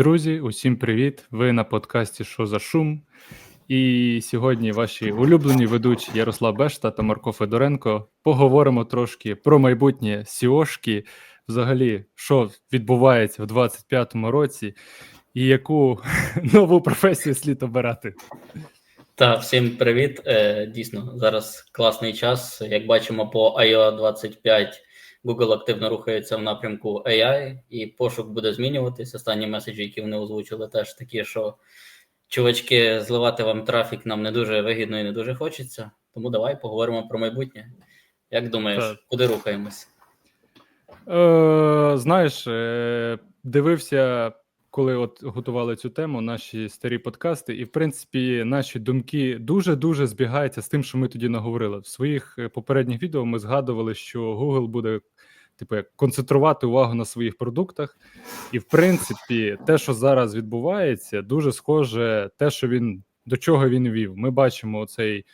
Друзі, усім привіт! Ви на подкасті Що за шум? І сьогодні ваші улюблені ведучі Ярослав Бешта та Марко Федоренко поговоримо трошки про майбутнє Сіошки, взагалі, що відбувається в 25-му році, і яку нову професію слід обирати. Так, всім привіт. Е, Дійсно, зараз класний час. Як бачимо, по iOS 25 Google активно рухається в напрямку AI, і пошук буде змінюватись. Останні меседжі, які вони озвучили, теж такі, що чувачки, зливати вам трафік нам не дуже вигідно і не дуже хочеться. Тому давай поговоримо про майбутнє. Як думаєш, Так. куди рухаємось? Е, знаєш, е, дивився, коли от готували цю тему, наші старі подкасти, і в принципі наші думки дуже-дуже збігаються з тим, що ми тоді наговорили. В своїх е, попередніх відео ми згадували, що Google буде типу концентрувати увагу на своїх продуктах. І в принципі, те, що зараз відбувається, дуже схоже те, що він до чого він вів. Ми бачимо цей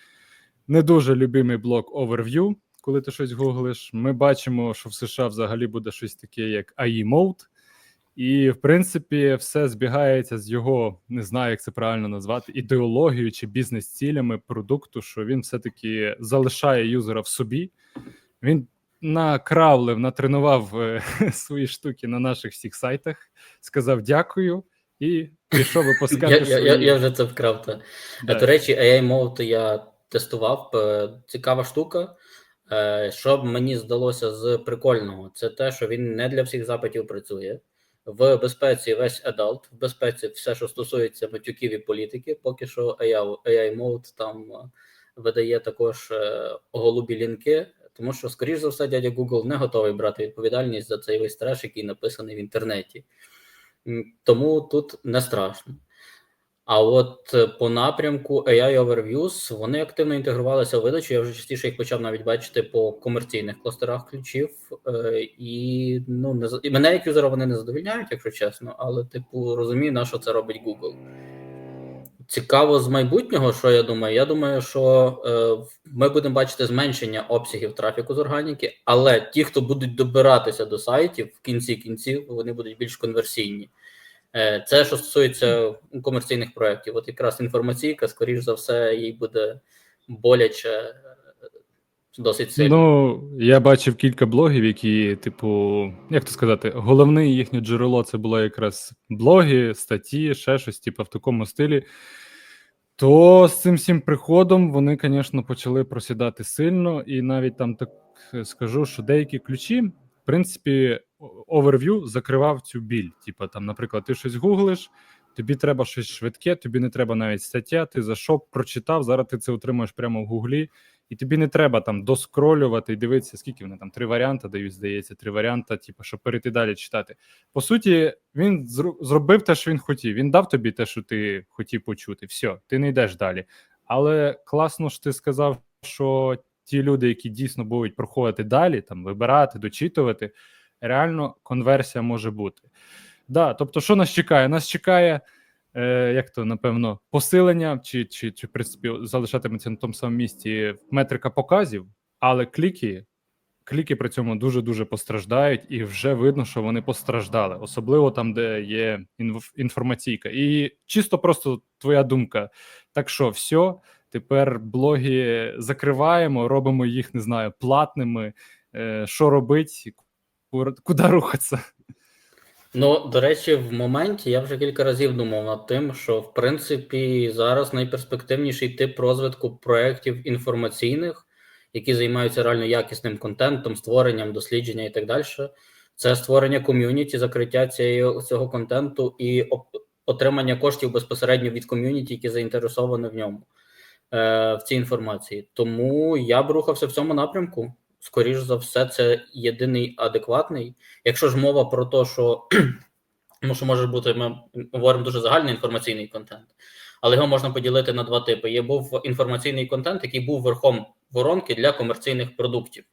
не дуже любимий блок Overview, коли ти щось гуглиш. Ми бачимо, що в США взагалі буде щось таке, як AI Mode. І, в принципі, все збігається з його, не знаю, як це правильно назвати, ідеологією чи бізнес-цілями продукту, що він все-таки залишає юзера в собі. Він накравлив, натренував е, свої штуки на наших всіх сайтах, сказав дякую і пішов випускати. Я, я, я, вже це вкрав. Та. Да. До речі, AI Mode я тестував. е, Цікава штука. Е, Що б мені здалося з прикольного, це те, що він не для всіх запитів працює. В безпеці весь адалт, в безпеці все, що стосується матюків і політики, поки що AI, AI Mode там е, видає також е, голубі лінки, тому що, скоріш за все, дядя Google не готовий брати відповідальність за цей весь треш, який написаний в інтернеті. Тому тут не страшно. А от е, по напрямку AI Overviews вони активно інтегрувалися в видачу. Я вже частіше їх почав навіть бачити по комерційних кластерах ключів. Е, і ну не і мене як юзера вони не задовільняють, якщо чесно, але типу розумію, на що це робить Google. Цікаво з майбутнього, що я думаю. Я думаю, що е, ми будемо бачити зменшення обсягів трафіку з органіки, але ті, хто будуть добиратися до сайтів в кінці кінців, вони будуть більш конверсійні. Е, Це що стосується комерційних проєктів. От якраз інформаційка, скоріш за все, їй буде боляче е, досить сильно. Ну, я бачив кілька блогів, які, типу, як то сказати, головне їхнє джерело це було якраз блоги, статті, ще щось, типу, в такому стилі. То з цим всім приходом вони, звісно, почали просідати сильно, і навіть там так е, скажу, що деякі ключі, в принципі, оверв'ю закривав цю біль. Типу, там, наприклад, ти щось гуглиш, тобі треба щось швидке, тобі не треба навіть стаття, ти зайшов, прочитав, зараз ти це отримуєш прямо в гуглі. І тобі не треба там доскролювати і дивитися, скільки вони там три варіанти дають, здається, три варіанти, типу, щоб перейти далі читати. По суті, він зробив те, що він хотів. Він дав тобі те, що ти хотів почути. Все, ти не йдеш далі. Але класно ж ти сказав, що ті люди, які дійсно будуть проходити далі, там вибирати, дочитувати, реально конверсія може бути. Да, тобто, що нас чекає? Нас чекає е, як то напевно посилення, чи, чи, чи в принципі залишатиметься на тому самому місці метрика показів, але кліки, кліки при цьому дуже дуже постраждають, і вже видно, що вони постраждали, особливо там, де є інформаційка. І чисто просто твоя думка. Так що, все, тепер блоги закриваємо, робимо їх, не знаю, платними. Е, що робить, куди рухатися? Ну, до речі, в моменті я вже кілька разів думав над тим, що в принципі зараз найперспективніший тип розвитку проєктів інформаційних, які займаються реально якісним контентом, створенням, дослідження і так далі. Це створення ком'юніті, закриття цієї, цього контенту і отримання коштів безпосередньо від ком'юніті, які заінтересовані в ньому, е, в цій інформації. Тому я б рухався в цьому напрямку. Скоріш за все, це єдиний адекватний. Якщо ж мова про те, що тому що може бути, ми говоримо дуже загальний інформаційний контент, але його можна поділити на два типи. Є був інформаційний контент, який був верхом воронки для комерційних продуктів.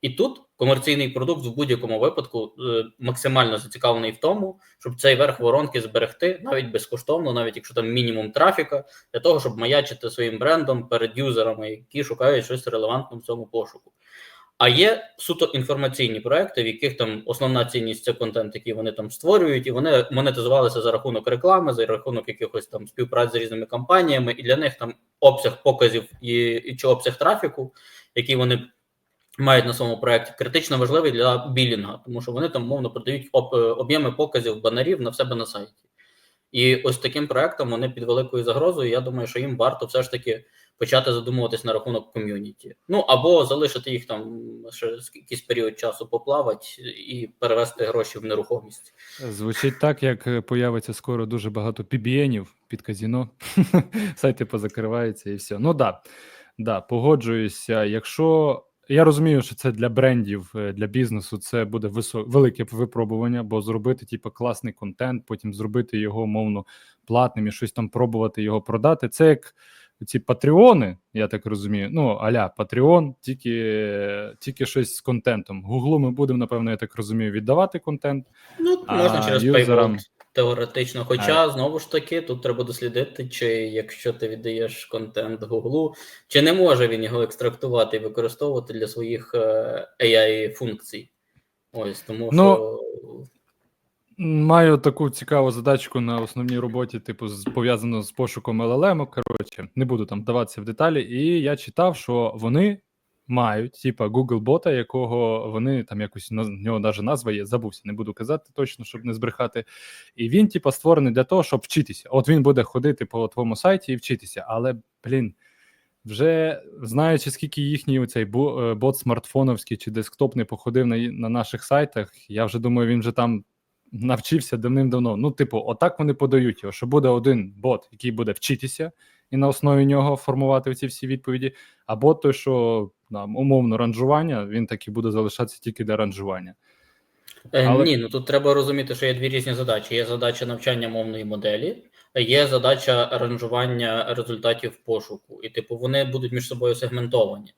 І тут комерційний продукт в будь-якому випадку е, максимально зацікавлений в тому, щоб цей верх воронки зберегти навіть безкоштовно, навіть якщо там мінімум трафіка, для того, щоб маячити своїм брендом перед юзерами, які шукають щось релевантне в цьому пошуку. А є суто інформаційні проекти, в яких там основна цінність це контент, який вони там створюють, і вони монетизувалися за рахунок реклами, за рахунок якихось там співпраць з різними компаніями, і для них там обсяг показів і, чи обсяг трафіку, який вони мають на своєму проєкті, критично важливий для білінга, тому що вони там мовно продають об, об'єми показів банерів на себе на сайті. І ось таким проектом вони під великою загрозою. Я думаю, що їм варто все ж таки почати задумуватись на рахунок ком'юніті. Ну або залишити їх там ще якийсь період часу поплавати і перевести гроші в нерухомість. Звучить так, як е, появиться скоро дуже багато PBN-ів під казіно. Сайти позакриваються і все. Ну да, да, погоджуюся. Якщо я розумію, що це для брендів, е, для бізнесу це буде висо... велике випробування, бо зробити, типу, класний контент, потім зробити його мовно платним і щось там пробувати його продати. Це як ці патреони, я так розумію. Ну, аля Патреон, тільки, тільки щось з контентом. Гуглу ми будемо, напевно, я так розумію, віддавати контент. Ну, А можна через юзерам- теоретично. Хоча, знову ж таки, тут треба дослідити, чи якщо ти віддаєш контент Гуглу, чи не може він його екстрактувати і використовувати для своїх е, AI-функцій. Ось тому Ну, що. Маю таку цікаву задачку на основній роботі, типу, пов'язану з пошуком LLM. Коротше, не буду там вдаватися в деталі. І я читав, що вони мають, типа, Google бота, якого вони там якось на нього навіть назва є, забувся, не буду казати точно, щоб не збрехати. І він, типа, створений для того, щоб вчитися. От він буде ходити по твоєму сайті і вчитися. Але, блін, вже знаючи, скільки їхній оцей е, бот смартфоновський чи десктопний походив на, на наших сайтах, я вже думаю, він вже там навчився давним-давно. Ну, типу, отак вони подають його, що буде один бот, який буде вчитися, і на основі нього формувати ці всі відповіді. А бот той, що там, умовно ранжування, він так і буде залишатися тільки для ранжування. Е, Але- Ні, ну тут треба розуміти, що є дві різні задачі. Є задача навчання мовної моделі, є задача аранжування результатів пошуку. І, типу, вони будуть між собою сегментовані.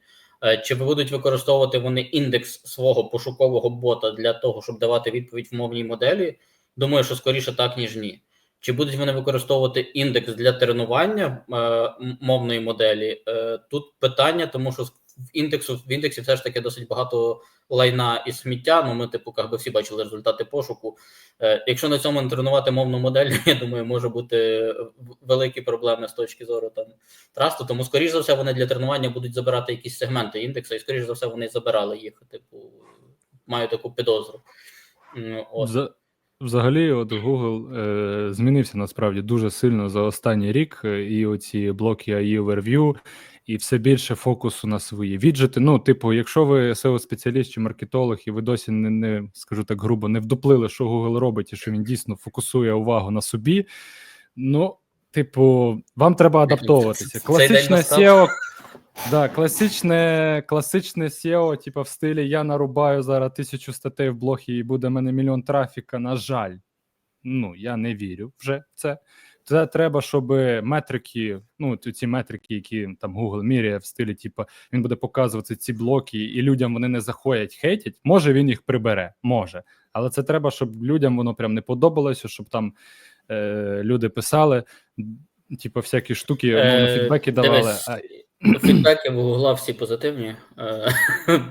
Е, Чи будуть використовувати вони індекс свого пошукового бота для того, щоб давати відповідь в мовній моделі? Думаю, що скоріше так, ніж ні. Чи будуть вони використовувати індекс для тренування е, мовної моделі? Е, тут питання, тому що в індексу в індексі все ж таки досить багато лайна і сміття. Ну, ми, типу, як би всі бачили результати пошуку. Е, якщо на цьому не тренувати мовну модель, я думаю, може бути великі проблеми з точки зору там трасту. Тому, скоріш за все, вони для тренування будуть забирати якісь сегменти індексу, і скоріш за все, вони забирали їх. Типу, маю таку підозру. Вза- Взагалі, от Google е, змінився насправді дуже сильно за останній рік, е, і оці блоки AI Overview, і все більше фокусу на свої віджити. Ну, типу, якщо ви SEO-спеціаліст чи маркетолог, і ви досі не, не скажу так грубо, не вдуплили, що Google робить, і що він дійсно фокусує увагу на собі. Ну, типу, вам треба адаптовуватися. Класичне. SEO Да, класичне, класичне SEO, типу, в стилі я нарубаю зараз тисячу статей в блогі і буде в мене мільйон трафіка. На жаль, ну я не вірю вже в це. Це треба, щоб метрики, ну ці метрики, які там Google міряє в стилі, типу, він буде показувати ці блоки, і людям вони не заходять, хейтять. Може він їх прибере, може. Але це треба, щоб людям воно прям не подобалося, щоб там е, люди писали, типу, всякі штуки, Е, умовно, фідбеки давали. дивись, Фідбеки в Гугла всі позитивні, е,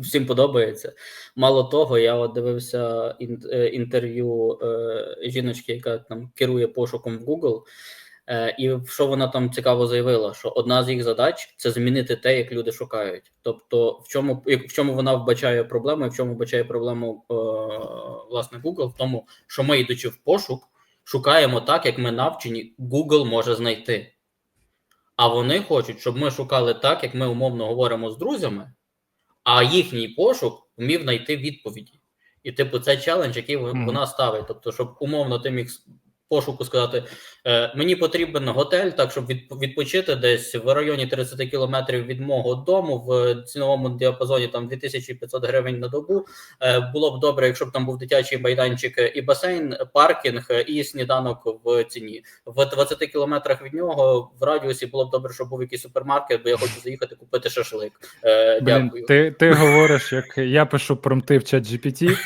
всім подобається. Мало того, я от дивився е, інтерв'ю е, жіночки, яка там керує пошуком в Google, і що вона там цікаво заявила, що одна з їх задач це змінити те, як люди шукають. Тобто, в чому в чому вона вбачає проблему, і в чому вбачає проблему власне Google, в тому, що ми, йдучи в пошук, шукаємо так, як ми навчені, Google може знайти. А вони хочуть, щоб ми шукали так, як ми умовно говоримо з друзями, а їхній пошук вмів знайти відповіді. І, типу, це челендж, який вона ставить. Тобто, щоб умовно ти міг пошуку сказати: е, мені потрібен готель, так щоб відп- відпочити десь в районі 30 кілометрів від мого дому в ціновому діапазоні там 2500 гривень на добу. Е, було б добре, якщо б там був дитячий майданчик і басейн, паркінг е, і сніданок в ціні. В 20 кілометрах від нього в радіусі було б добре, щоб був якийсь супермаркет, бо я хочу заїхати купити шашлик. Е, Блін, дякую. ти, ти говориш, як я пишу промти в чат GPT,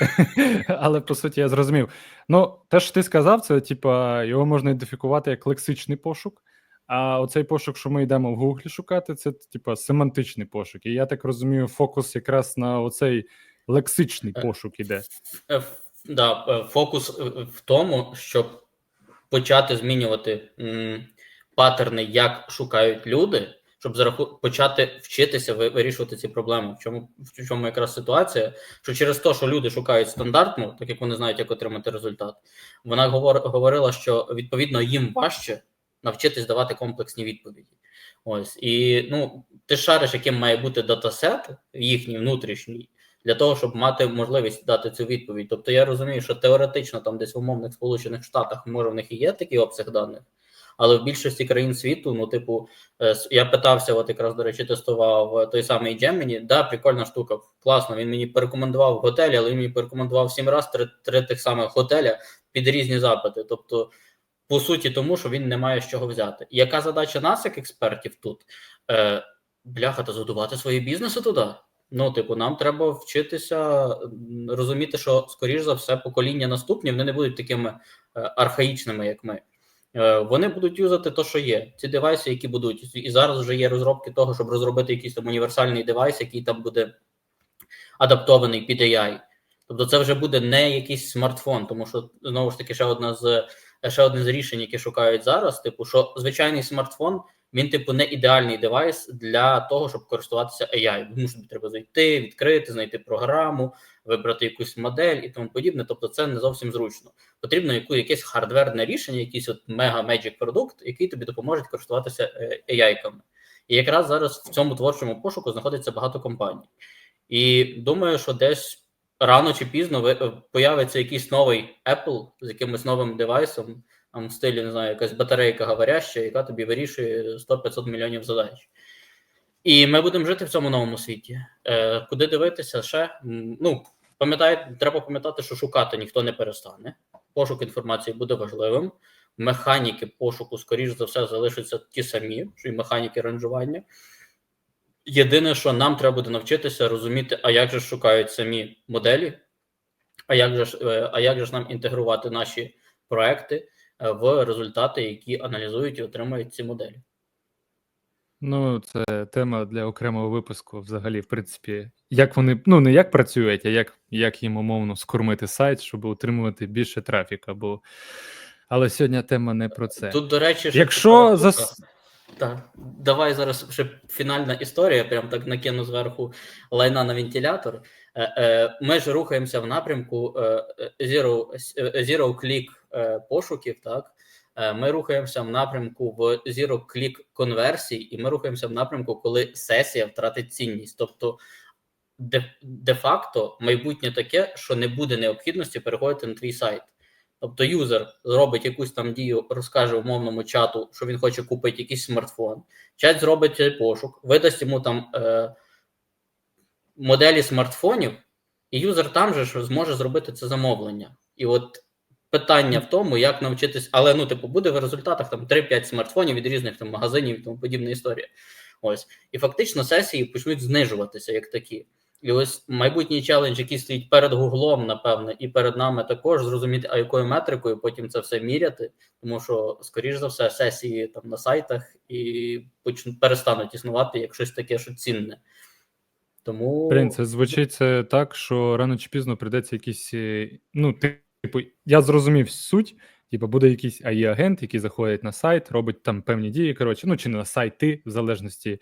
але по суті я зрозумів. Ну, те, що ти сказав, це типа його можна ідентифікувати як лексичний пошук, А оцей пошук, що ми йдемо в Гуглі шукати, це типа семантичний пошук. І я так розумію, фокус якраз на оцей лексичний Е, пошук іде. Е, Да, е, фокус в тому, щоб почати змінювати м, паттерни, як шукають люди, щоб за раху- почати вчитися ви- вирішувати ці проблеми. В чому в чому якраз ситуація? Що через те, що люди шукають стандартну, так як вони знають, як отримати результат, вона говор, говорила, що відповідно їм важче навчитись давати комплексні відповіді. Ось і ну ти шариш, яким має бути датасет їхній внутрішній, для того, щоб мати можливість дати цю відповідь. Тобто я розумію, що теоретично там десь в умовних Сполучених Штатах може в них і є такий обсяг даних, але в більшості країн світу, ну, типу, е, я питався, от якраз до речі, тестував е, той самий Gemini, да, прикольна штука, класно. Він мені порекомендував готелі, але він мені порекомендував сім разів три, три тих самих готеля під різні запити. Тобто, по суті, тому що він не має з чого взяти. Яка задача нас, як експертів, тут? Е, бляха, та задувати свої бізнеси туди. Ну, типу, нам треба вчитися розуміти, що, скоріш за все, покоління наступні вони не будуть такими е, архаїчними, як ми. Е, Вони будуть юзати те, що є. Ці девайси, які будуть. І зараз вже є розробки того, щоб розробити якийсь там універсальний девайс, який там буде адаптований під AI. Тобто, це вже буде не якийсь смартфон, тому що знову ж таки ще одна з ще одне з рішень, які шукають зараз. Типу, що звичайний смартфон він, типу, не ідеальний девайс для того, щоб користуватися AI. Тому що треба зайти, відкрити, знайти програму, вибрати якусь модель і тому подібне. Тобто, це не зовсім зручно. Потрібно яку якесь хардверне рішення, якийсь от мега меджик продукт, який тобі допоможе користуватися е, AI-ками. І якраз зараз в цьому творчому пошуку знаходиться багато компаній. І думаю, що десь рано чи пізно е, появиться якийсь новий Apple з якимось новим девайсом, там в стилі, не знаю, якась батарейка говоряща, яка тобі вирішує 100-500 мільйонів задач. І ми будемо жити в цьому новому світі. Е, куди дивитися ще? Ну, пам'ятає, треба пам'ятати, що шукати ніхто не перестане. Пошук інформації буде важливим. Механіки пошуку, скоріш за все, залишаться ті самі, що й механіки ранжування. Єдине, що нам треба буде навчитися розуміти, а як же шукають самі моделі, а як же е, а як же ж нам інтегрувати наші проекти в результати, які аналізують і отримують ці моделі. Ну, це тема для окремого випуску взагалі, в принципі, як вони, ну не як працюють, а як, як їм умовно скормити сайт, щоб отримувати більше трафіка. Бо... Але сьогодні тема не про це. Тут, до речі, Якщо за. Так, давай зараз ще фінальна історія, прям так накину зверху лайна на вентилятор. Е, е, Ми ж рухаємося в напрямку zero, zero click пошуків, так? Е, Ми рухаємося в напрямку в zero click конверсій, і ми рухаємося в напрямку, коли сесія втратить цінність. Тобто, де, де-факто майбутнє таке, що не буде необхідності переходити на твій сайт. Тобто юзер зробить якусь там дію, розкаже умовному чату, що він хоче купити якийсь смартфон. Чат зробить пошук, видасть йому там моделі смартфонів, і юзер там же ж зможе зробити це замовлення. І от питання в тому, як навчитись, але ну, типу, буде в результатах там 3-5 смартфонів від різних там магазинів і тому подібна історія. Ось. І фактично сесії почнуть знижуватися як такі. І ось майбутній челендж, який стоїть перед Гуглом, напевне, і перед нами також зрозуміти, а якою метрикою потім це все міряти, тому що, скоріш за все, сесії там на сайтах і почнуть перестануть існувати як щось таке, що цінне. Тому це звучить це так, що рано чи пізно прийдеться якийсь. е, Ну, типу, я зрозумів суть. Типу, буде якийсь АІ-агент, який заходить на сайт, робить там певні дії. Коротше, ну чи не на сайти, в залежності.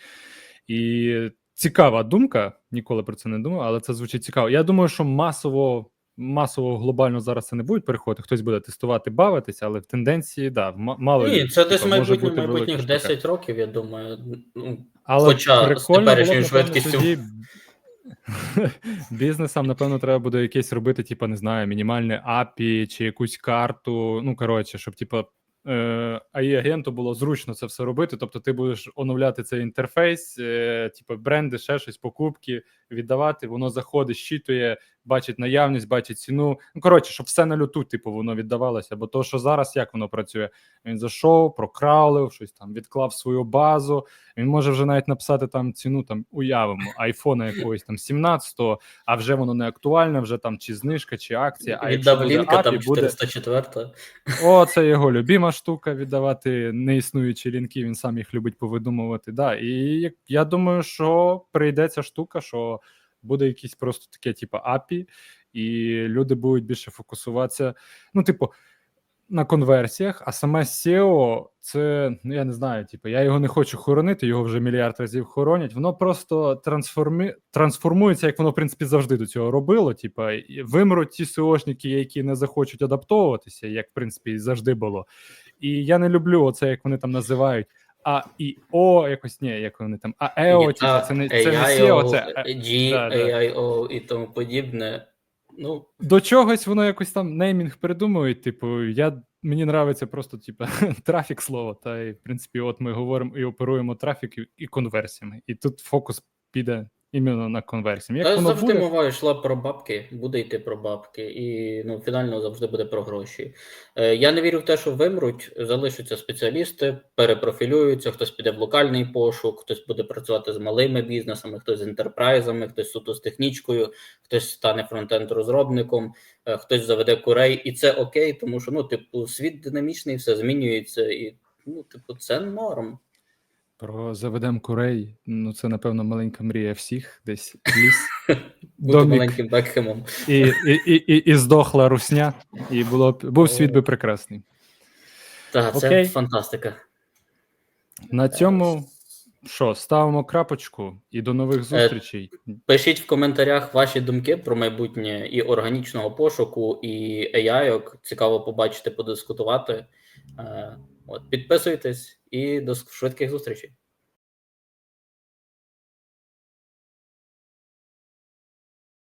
І цікава думка. Ніколи про це не думав, але це звучить цікаво. Я думаю, що масово, масово глобально зараз це не будуть переходити. Хтось буде тестувати, бавитися, але в тенденції, да, мало ні, це десь типу, майбутніх штука. 10 років, я думаю. Ну, Але Хоча з теперішньою швидкістю. тоді Бізнесам, напевно, треба буде якесь робити, типу, не знаю, мінімальне API чи якусь карту. Ну, коротше, щоб, типу, е, AI-агенту було зручно це все робити. Тобто, ти будеш оновляти цей інтерфейс, е, типу, бренди, ще щось, покупки, віддавати, воно заходить, щитує, бачить наявність, бачить ціну. Ну коротше, щоб все на люту, типу, воно віддавалося. Бо то, що зараз як воно працює? Він зайшов, прокраулив, щось там відклав свою базу. Він може вже навіть написати там ціну, там уявимо, айфона якогось там 17-го, а вже воно не актуальне, вже там чи знижка, чи акція. А Віддав буде лінка, там буде 404. о, це його любима штука віддавати неіснуючі лінки. Він сам їх любить повидумувати. Да. І я думаю, що прийде ця штука, що буде якийсь просто таке, типу, API, і люди будуть більше фокусуватися. Ну, типу, на конверсіях, а саме SEO, це ну я не знаю, типу, я його не хочу хоронити, його вже мільярд разів хоронять. Воно просто трансформі... трансформується, як воно в принципі завжди до цього робило. Типу, вимруть ті SEOшники, які не захочуть адаптовуватися, як в принципі завжди було. І я не люблю оце, як вони там називають. А і О, якось ні, як вони там, а ЕО, типу, це не це не SEO, це е, G. AIO і тому подібне. Ну, до чогось воно якось там неймінг придумують. Типу, я мені нравиться просто, типу, трафік слово. Та і в принципі, от ми говоримо і оперуємо трафік і конверсіями. І тут фокус піде іменно на конверсіям. Як Та воно завжди буде? мова йшла про бабки, буде йти про бабки, і ну, фінально завжди буде про гроші. Е, я не вірю в те, що вимруть, залишаться спеціалісти, перепрофілюються, хтось піде в локальний пошук, хтось буде працювати з малими бізнесами, хтось з ентерпрайзами, хтось суто з технічкою, хтось стане фронтенд розробником, е, хтось заведе курей, і це окей, тому що ну, типу, світ динамічний, все змінюється, і ну, типу, це норм. Про заведем курей. Ну, це, напевно, маленька мрія всіх, десь ліс. Бути Домік. маленьким Бекхемом. І, і, і, і, і здохла русня, і було б був світ би прекрасний. Так, це Окей. фантастика. На цьому що, ставимо крапочку і до нових зустрічей. Пишіть в коментарях ваші думки про майбутнє і органічного пошуку, і AI. Цікаво побачити, подискутувати. От, підписуйтесь і до швидких зустрічей.